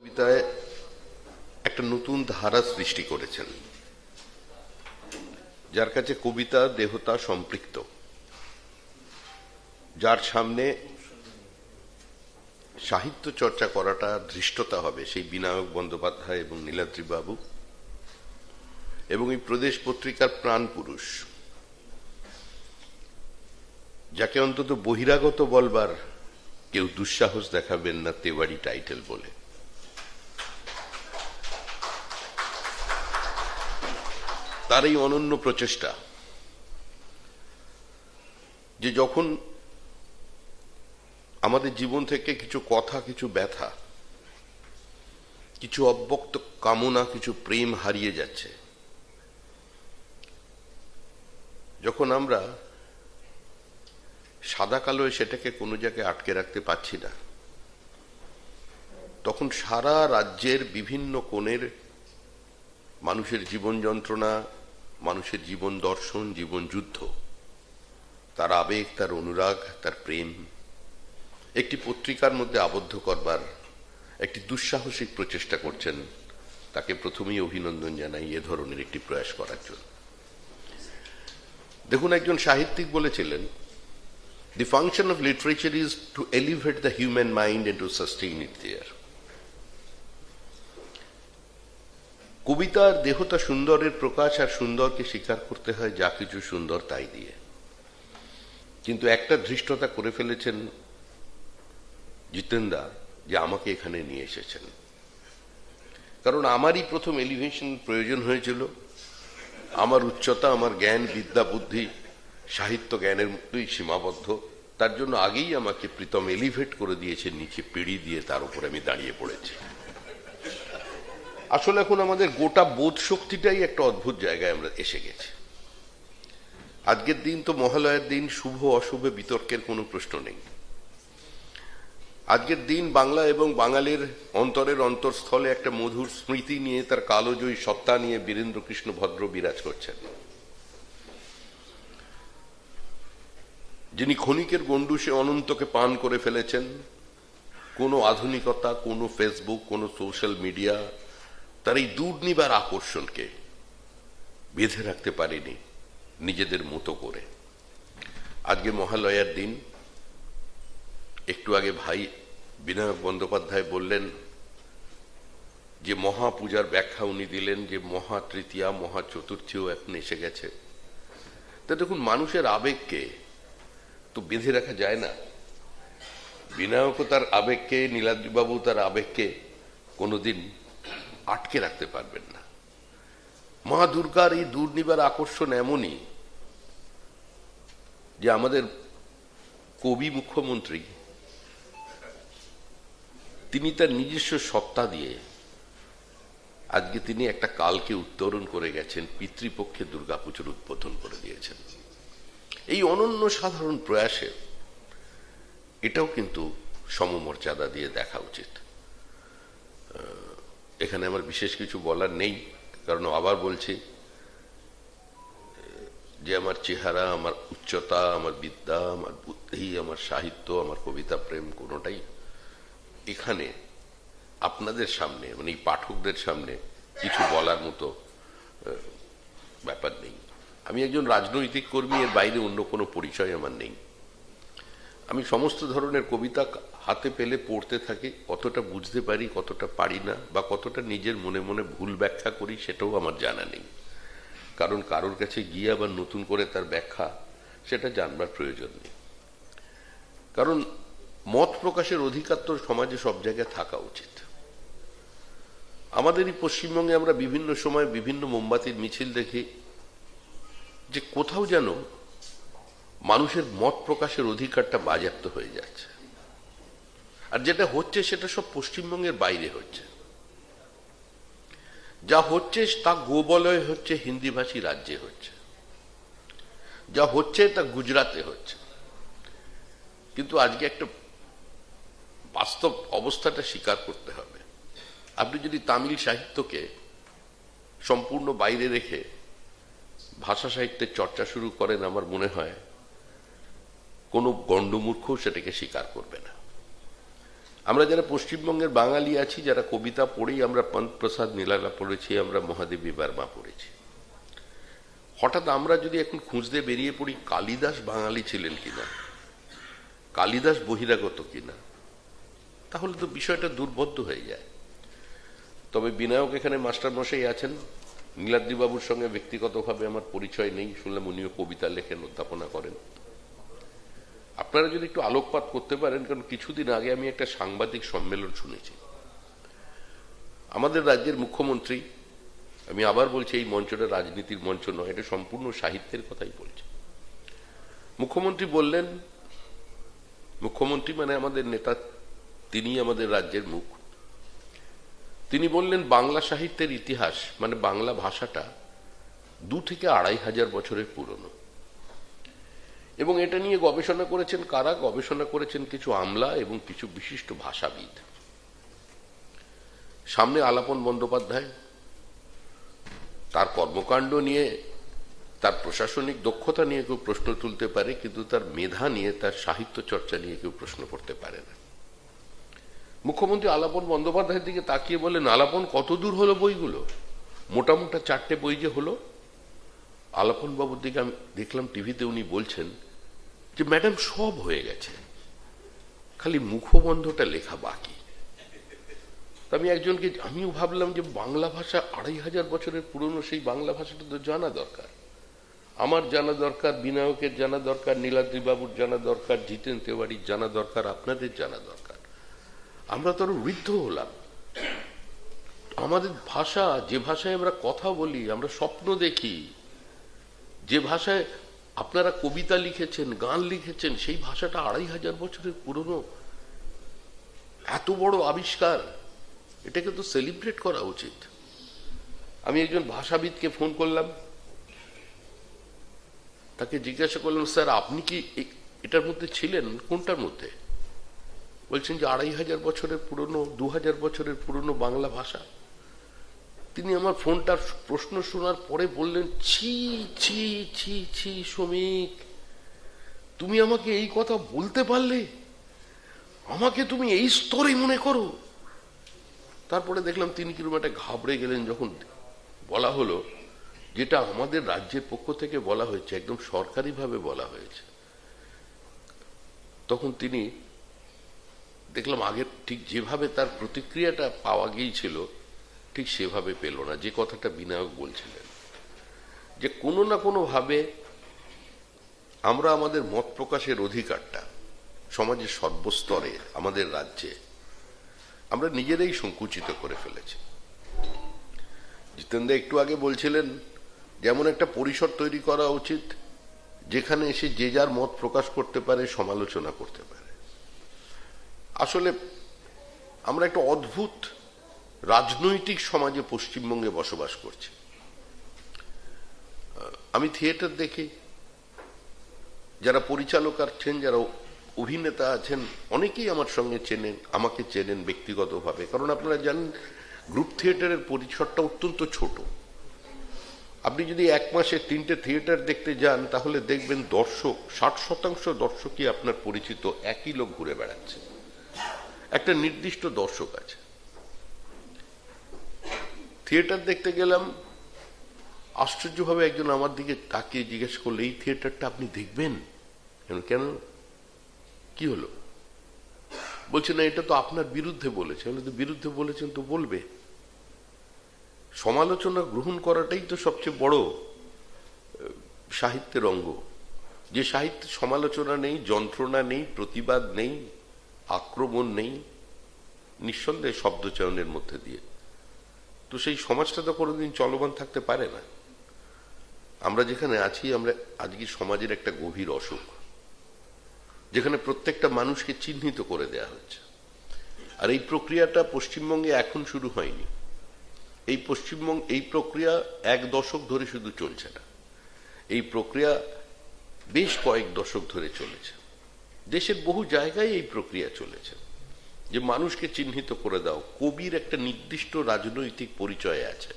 কবিতায় একটা নতুন ধারা সৃষ্টি করেছেন, যার কাছে কবিতা দেহতা সম্পৃক্ত, যার সামনে সাহিত্য চর্চা করাটা ধৃষ্টতা হবে, সেই বিনায়ক বন্দ্যোপাধ্যায় এবং নীলাদ্রি বাবু এবং এই প্রদেশ পত্রিকার প্রাণ পুরুষ, যাকে অন্তত বহিরাগত বলবার কেউ দুঃসাহস দেখাবেন না, তেওয়ারি টাইটেল বলে। তার এই অনন্য প্রচেষ্টা। যে যখন আমাদের জীবন থেকে কিছু কথা, কিছু ব্যথা, কিছু অব্যক্ত কামনা, কিছু প্রেম হারিয়ে যাচ্ছে। যখন আমরা সাদা কালোয় সেটাকে কোনো জায়গায় আটকে রাখতে পারছি না, তখন সারা রাজ্যের বিভিন্ন কোণের মানুষের জীবন যন্ত্রণা, মানুষের জীবন দর্শন, জীবন যুদ্ধ, তার আবেগ, তার অনুরাগ, তার প্রেম, একটি পত্রিকার মধ্যে আবদ্ধ করবার একটি দুঃসাহসিক প্রচেষ্টা করছেন, তাকে প্রথমেই অভিনন্দন জানাই এ ধরনের একটি প্রয়াস করার জন্য। দেখুন, একজন সাহিত্যিক বলেছিলেন the function of literature is to elevate the human mind and to sustain it there কবিতার দেহতা সুন্দরের প্রকাশ আর সুন্দরকে স্বীকার করতে হয় যা কিছু সুন্দর তাই দিয়ে। কিন্তু একটা ধৃষ্টতা করে ফেলেছেন জিতেন্দা যে আমাকে এখানে নিয়ে এসেছেন। কারণ আমারই প্রথম এলিভেশন প্রয়োজন হয়েছিল। আমার উচ্চতা, আমার জ্ঞান, বিদ্যা, বুদ্ধি, সাহিত্য জ্ঞানের মতোই সীমাবদ্ধ। তার জন্য আগেই আমাকে প্রীতম এলিভেট করে দিয়েছে নিচে পিড়ি দিয়ে তার উপর আমি দাঁড়িয়ে পড়েছি। আসলে এখন আমাদের গোটা বোধ শক্তিটাই একটা অদ্ভুত জায়গায় আমরা এসে গেছি। আজকের দিন তো মহালয়ের দিন, শুভ অশুভে বিতর্কের কোনো প্রশ্ন নেই। আজকের দিন বাংলা এবং বাঙালির অন্তরের অন্তরস্থলে একটা মধুর স্মৃতি নিয়ে তার কালোজয়ী সত্তা নিয়ে বীরেন্দ্র কৃষ্ণ ভদ্র বিরাজ করছেন। যিনি ক্ষণিকের গন্ডুসে অনন্তকে পান করে ফেলেছেন, কোনো আধুনিকতা, কোনো ফেসবুক, কোনো সোশ্যাল মিডিয়া তার এই দূর নিবার আকর্ষণকে বেঁধে রাখতে পারেনি নিজেদের মতো করে। আজকে মহালয়ার দিন, একটু আগে ভাই বিনায়ক বন্দ্যোপাধ্যায় বললেন যে মহাপূজার ব্যাখ্যা উনি দিলেন যে মহা তৃতীয়া, মহা চতুর্থীও এখন এসে গেছে। তা দেখুন, মানুষের আবেগকে তো বেঁধে রাখা যায় না। বিনায়কও তার আবেগকে নীলাদ্রিবাবু তার আবেগকে কোনোদিন আটকে রাখতে পারবেন না। মা দুর্গার এই দুর্নিবার আকর্ষণ এমনই যে আমাদের কবি মুখ্যমন্ত্রী, তিনি তার নিজস্ব সত্তা দিয়ে আজকে তিনি একটা কালকে উত্তরণ করে গেছেন, পিতৃপক্ষে দুর্গাপুজোর উদ্বোধন করে দিয়েছেন। এই অনন্য সাধারণ প্রয়াসে এটাও কিন্তু সমমর্যাদা দিয়ে দেখা উচিত। এখানে আমার বিশেষ কিছু বলার নেই, কারণ আবার বলছি, যে আমার চেহারা, আমার উচ্চতা, আমার বিদ্যা, আমার বুদ্ধি, আমার সাহিত্য, আমার কবিতা প্রেম কোনোটাই এখানে আপনাদের সামনে মানে এই পাঠকদের সামনে কিছু বলার মতো ব্যাপার নেই। আমি একজন রাজনৈতিক কর্মী, এর বাইরে অন্য কোনো পরিচয় আমার নেই। আমি সমস্ত ধরনের কবিতা হাতে পেলে পড়তে থাকি, কতটা বুঝতে পারি, কতটা পারি না, বা কতটা নিজের মনে মনে ভুল ব্যাখ্যা করি সেটাও আমার জানা নেই। কারণ কারোর কাছে গিয়ে আবার নতুন করে তার ব্যাখ্যা, সেটা জানবার প্রয়োজন নেই। কারণ মত প্রকাশের অধিকার তো সমাজে সব জায়গায় থাকা উচিত। আমাদের এই পশ্চিমবঙ্গে আমরা বিভিন্ন সময় বিভিন্ন মোমবাতির মিছিল দেখি, যে কোথাও যেন মানুষের মত প্রকাশের অধিকারটা বাজেয়াপ্ত হয়ে যাচ্ছে। আর যেটা হচ্ছে সেটা সব পশ্চিমবঙ্গের বাইরে হচ্ছে। যা হচ্ছে তা গোবলয় হচ্ছে, হিন্দিভাষী রাজ্যে হচ্ছে। যা হচ্ছে তা গুজরাতে হচ্ছে। কিন্তু আজকে একটা বাস্তব অবস্থাটা স্বীকার করতে হবে। আপনি যদি তামিল সাহিত্যকে সম্পূর্ণ বাইরে রেখে ভাষা সাহিত্যের চর্চা শুরু করেন, আমার মনে হয় কোনো গণ্ডমূর্খ সেটাকে স্বীকার করবে না। আমরা যারা পশ্চিমবঙ্গের বাঙালি আছি, যারা কবিতা পড়েই আমরা পন্ত প্রসাদ নীলালা পড়েছি, আমরা মহাদেবী বার্মা পড়েছি। হঠাৎ আমরা যদি এখন খুঁজতে বেরিয়ে পড়ি, কালিদাস বাঙালি ছিলেন কিনা? কালিদাস বহিরাগত কিনা? তাহলে তো বিষয়টা দুর্বোধ্য হয়ে যায়। তবে বিনায়ক এখানে মাস্টারমশাই আছেন। নীলাদ্রিবাবুর সঙ্গে ব্যক্তিগতভাবে আমার পরিচয় নেই, শুনলাম উনিও কবিতা লেখেন, অধ্যাপনা করেন। আপনারা যদি একটু আলোকপাত করতে পারেন, কারণ কিছুদিন আগে আমি একটা সাংবাদিক সম্মেলন শুনেছি। আমাদের রাজ্যের মুখ্যমন্ত্রী, আমি আবার বলছি এই মঞ্চটা রাজনীতির মঞ্চ নয়, এটা সম্পূর্ণ সাহিত্যের কথাই বলছে। মুখ্যমন্ত্রী বললেন, মুখ্যমন্ত্রী মানে আমাদের নেতা, তিনি আমাদের রাজ্যের মুখ। তিনি বললেন, বাংলা সাহিত্যের ইতিহাস মানে বাংলা ভাষাটা দু থেকে আড়াই হাজার বছরের পুরনো। এবং এটা নিয়ে গবেষণা করেছেন কারা? গবেষণা করেছেন কিছু আমলা এবং কিছু বিশিষ্ট ভাষাবিদ। সামনে আলাপন বন্দ্যোপাধ্যায়, তার কর্মকাণ্ড নিয়ে, তার প্রশাসনিক দক্ষতা নিয়ে কেউ প্রশ্ন তুলতে পারে, কিন্তু তার মেধা নিয়ে, তার সাহিত্য চর্চা নিয়ে কেউ প্রশ্ন করতে পারে না। মুখ্যমন্ত্রী আলাপন বন্দ্যোপাধ্যায়ের দিকে তাকিয়ে বললেন, আলাপন কত দূর হলো বইগুলো? মোটামোটা চারটে বই যে হলো। আলাপন বাবুর দিকে আমি দেখলাম টিভিতে উনি বলছেন যে ম্যাডাম সব হয়ে গেছে। খালি মুখবন্ধটা লেখা বাকি। আমি একজনকে, আমিও ভাবলাম যে বাংলা ভাষা আড়াই হাজার বছরের পুরনো, সেই বাংলা ভাষাটা তো জানা দরকার। আমার জানা দরকার, বিনায়কের জানা দরকার নীলাদ্রি বাবুর জানা দরকার, জিতেন তেওয়ারির জানা দরকার, আপনাদের জানা দরকার। আমরা তো আরও বৃদ্ধ হলাম। আমাদের ভাষা, যে ভাষায় আমরা কথা বলি, আমরা স্বপ্ন দেখি, যে ভাষায় আপনারা কবিতা লিখেছেন, গান লিখেছেন, সেই ভাষাটা আড়াই হাজার বছরের পুরনো। এত বড় আবিষ্কার, এটাকে তো সেলিব্রেট করা উচিত। আমি একজন ভাষাবিদকে ফোন করলাম। তাকে জিজ্ঞাসা করলাম, স্যার, আপনি কি এটার মধ্যে ছিলেন? কোনটার মধ্যে? বলছেন যে, আড়াই হাজার বছরের পুরনো, দু হাজার বছরের পুরনো বাংলা ভাষা। তিনি আমার ফোনটার প্রশ্ন শোনার পরে বললেন, ছি ছি ছি ছি, শ্রমিক, তুমি আমাকে এই কথা বলতে পারলে? আমাকে তুমি এই স্তরে মনে করো? তারপরে দেখলাম তিনি কীরকম একটা ঘাবড়ে গেলেন যখন বলা হলো, যেটা আমাদের রাজ্যের পক্ষ থেকে বলা হয়েছে, একদম সরকারিভাবে বলা হয়েছে। তখন তিনি দেখলাম আগে ঠিক যেভাবে তার প্রতিক্রিয়াটা পাওয়া গিয়েছিল ঠিক সেভাবে পেল না, যে কথাটা বিনায়ক বলছিলেন, যে কোনো না কোনো ভাবে আমরা আমাদের মত প্রকাশের অধিকারটা সমাজের সর্বস্তরে, আমাদের রাজ্যে, আমরা নিজেরাই সংকুচিত করে ফেলেছি। জিতেন্দা একটু আগে বলছিলেন, যেমন একটা পরিসর তৈরি করা উচিত, যেখানে এসে যে যার মত প্রকাশ করতে পারে, সমালোচনা করতে পারে। আসলে আমরা একটা অদ্ভুত রাজনৈতিক সমাজে পশ্চিমবঙ্গে বসবাস করছে। আমি থিয়েটার দেখি। যারা পরিচালক আছেন, যারা অভিনেতা আছেন, অনেকেই আমার সঙ্গে চেনেন, আমাকে চেনেন ব্যক্তিগতভাবে। কারণ আপনারা জানেন, গ্রুপ থিয়েটারের পরিসরটা অত্যন্ত ছোট। আপনি যদি এক মাসে তিনটে থিয়েটার দেখতে যান, তাহলে দেখবেন দর্শক, ষাট শতাংশ দর্শকই আপনার পরিচিত একই লোক ঘুরে বেড়াচ্ছে। একটা নির্দিষ্ট দর্শক আছে। থিয়েটার দেখতে গেলাম, আশ্চর্যভাবে একজন আমার দিকে তাকিয়ে জিজ্ঞেস করলে, এই থিয়েটারটা আপনি দেখবেন? কেন? কি হলো? বলছে, না, এটা তো আপনার বিরুদ্ধে বলেছে। তো বিরুদ্ধে বলেছেন তো বলবে। সমালোচনা গ্রহণ করাটাই তো সবচেয়ে বড় সাহিত্যের অঙ্গ। যে সাহিত্যে সমালোচনা নেই, যন্ত্রণা নেই, প্রতিবাদ নেই, আক্রমণ নেই, নিঃসন্দেহে শব্দচয়নের মধ্যে দিয়ে। তো সেই সমাজটা তো কোনোদিন চলমান থাকতে পারে না। আমরা যেখানে আছি, আমরা আজকে সমাজের একটা গভীর অসুখ, যেখানে প্রত্যেকটা মানুষকে চিহ্নিত করে দেয়া হচ্ছে। আর এই প্রক্রিয়াটা পশ্চিমবঙ্গে এখন শুরু হয়নি। এই পশ্চিমবঙ্গ, এই প্রক্রিয়া এক দশক ধরে শুধু চলছে না। এই প্রক্রিয়া বেশ কয়েক দশক ধরে চলেছে। দেশের বহু জায়গায় এই প্রক্রিয়া চলেছে। যে মানুষকে চিহ্নিত করে দাও। কবির একটা নির্দিষ্ট রাজনৈতিক পরিচয় আছে।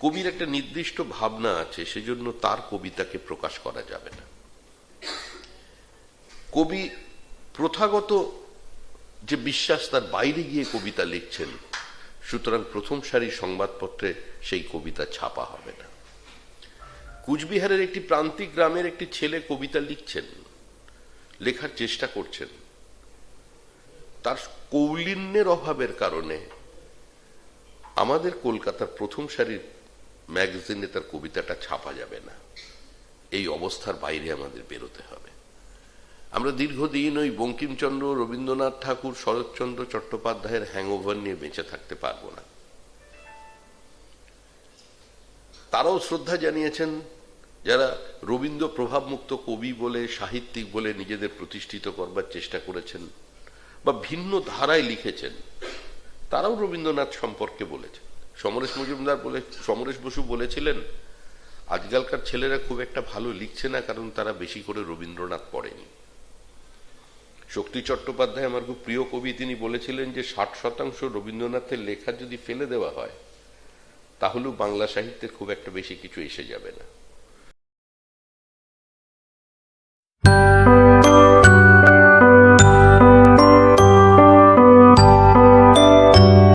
কবির একটা নির্দিষ্ট ভাবনা আছে, সেজন্য তার কবিতাকে প্রকাশ করা যাবে না। কবি প্রথাগত যে বিশ্বাস, তার বাইরে গিয়ে কবিতা লিখছেন, সুতরাং প্রথম সারি সংবাদপত্রে সেই কবিতা ছাপা হবে না। কুচবিহারের একটি প্রান্তিক গ্রামের একটি ছেলে কবিতা লিখছেন, লেখার চেষ্টা করছেন। তার কৌলিন্যের অভাবের কারণে আমাদের কলকাতার প্রথম সারির ম্যাগাজিনে তার কবিতাটা ছাপা যাবে না। এই অবস্থার বাইরে আমাদের বেরোতে হবে। আমরা দীর্ঘদিন ওই বঙ্কিমচন্দ্র, রবীন্দ্রনাথ ঠাকুর, শরৎচন্দ্র চট্টোপাধ্যায়ের হ্যাংওভার নিয়ে বেঁচে থাকতে পারব না। তারাও শ্রদ্ধা জানিয়েছেন, যারা রবীন্দ্র প্রভাবমুক্ত কবি বলে, সাহিত্যিক বলে নিজেদের প্রতিষ্ঠিত করবার চেষ্টা করেছেন বা ভিন্ন ধারায় লিখেছেন। তারাও রবীন্দ্রনাথ সম্পর্কে বলেছেন। সমরেশ মজুমদার বলে, সমরেশ বসু বলেছিলেন, আজকালকার ছেলেরা খুব একটা ভালো লিখছে না কারণ তারা বেশি করে রবীন্দ্রনাথ পড়েনি। শক্তি চট্টোপাধ্যায় আমার খুব প্রিয় কবি, তিনি বলেছিলেন যে, ষাট শতাংশ রবীন্দ্রনাথের লেখা যদি ফেলে দেওয়া হয়, তাহলেও বাংলা সাহিত্যের খুব একটা বেশি কিছু এসে যাবে না।